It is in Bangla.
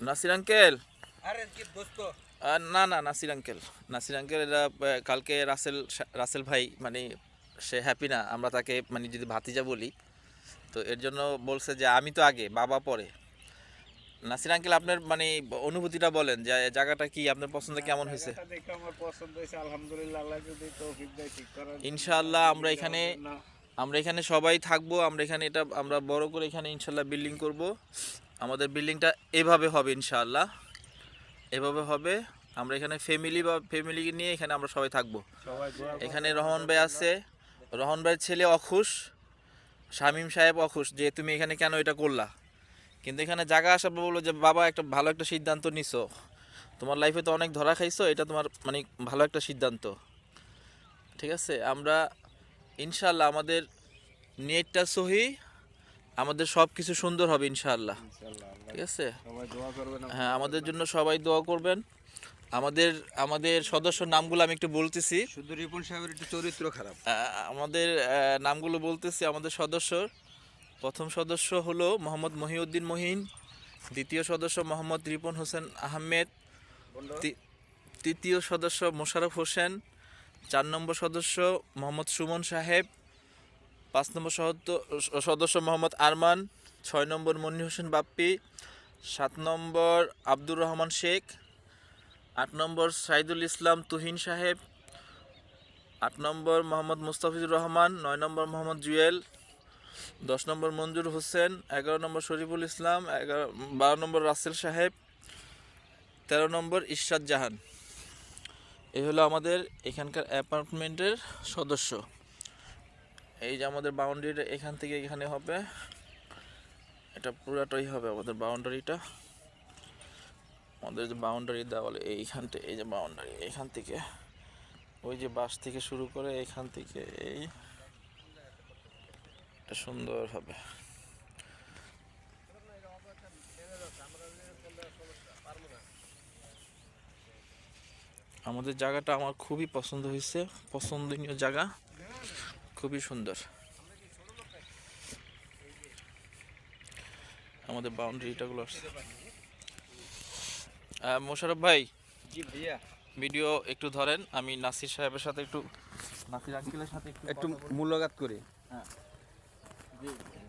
নাসির আঙ্কেল? না না নাসির আঙ্কেল। নাসির আঙ্কেল কালকে রাসেল রাসেল ভাই মানে সে হ্যাপি না আমরা তাকে মানে যদি ভাতিজা বলি তো এর জন্য বলছে যে আমি তো আগে বাবা পরে। নাসির আঙ্কেল আপনার মানে অনুভূতিটা বলেন যে জায়গাটা কি আপনার পছন্দ কেমন হয়েছে? দেখে আমার। ইনশাআল্লাহ এখানে আমরা এখানে সবাই থাকব আমরা এখানে এটা আমরা বড় করে এখানে ইনশাল্লাহ বিল্ডিং করব। আমাদের বিল্ডিংটা এভাবে হবে ইনশাআল্লাহ। এভাবে হবে আমরা এখানে ফ্যামিলি বা ফ্যামিলি নিয়ে এখানে আমরা সবাই থাকব। এখানে রহমান ভাই আছে। রহমান ভাইয়ের ছেলে অখুশ শামীম সাহেব অখুশ যে তুমি এখানে কেন এটা করলা? কিন্তু এখানে জায়গা আসার বলল যে বাবা একটা ভালো একটা সিদ্ধান্ত নিছো। তোমার লাইফে তো অনেক ধরা খাইছো এটা তোমার মানে ভালো একটা সিদ্ধান্ত। ঠিক আছে আমরা ইনশাল্লাহ আমাদের নেটটা সহি আমাদের সব কিছু সুন্দর হবে ইনশাআল্লাহ। ঠিক আছে? হ্যাঁ আমাদের জন্য। সবাই দোয়া করবেন। আমাদের আমাদের সদস্য নামগুলো আমি একটু বলতেছি। শুধু রিপন সাহেবের একটু চরিত্র খারাপ। আমাদের নামগুলো বলতেছি আমাদের সদস্যর। প্রথম সদস্য হলো মোহাম্মদ মহিউদ্দিন মহিন, দ্বিতীয় সদস্য মোহাম্মদ রিপন হোসেন আহমেদ তৃতীয় সদস্য মোশারফ হোসেন, চার নম্বর সদস্য মোহাম্মদ সুমন সাহেব, পাঁচ নম্বর সদস্য মোহাম্মদ আরমান, ছয় নম্বর মনি হোসেন বাপ্পি, সাত নম্বর আব্দুর রহমান শেখ, আট নম্বর সাইদুল ইসলাম তুহিন সাহেব, আট নম্বর মোহাম্মদ মুস্তাফিজুর রহমান, নয় নম্বর মোহাম্মদ জুয়েল দশ নম্বর মঞ্জুর হোসেন, এগারো নম্বর শরীফুল ইসলাম, এগারো, বারো নম্বর রাসেল সাহেব, তেরো নম্বর ইশরাত জাহান। এই হলো আমাদের এখানকার অ্যাপার্টমেন্টের সদস্য। এই যে আমাদের বাউন্ডারিটা এখান থেকে এখানে হবে, এটা পুরাটাই হবে আমাদের বাউন্ডারিটা আমাদের যে বাউন্ডারি দেওয়ালে এইখান থেকে এই যে বাউন্ডারি এখান থেকে। ওই যে বাস থেকে শুরু করে এখান থেকে এই সুন্দর হবে। আমাদের জায়গাটা আমার খুবই পছন্দ হয়েছে। পছন্দনীয় জায়গা। খুবই সুন্দর। আমাদের বাউন্ডারিটাগুলো আসছে মোশারফ ভাই ভিডিও একটু ধরেন। আমি নাসির সাহেবের সাথে একটু নাসির আঙ্কেলের সাথে একটু একটু কথা বলি। si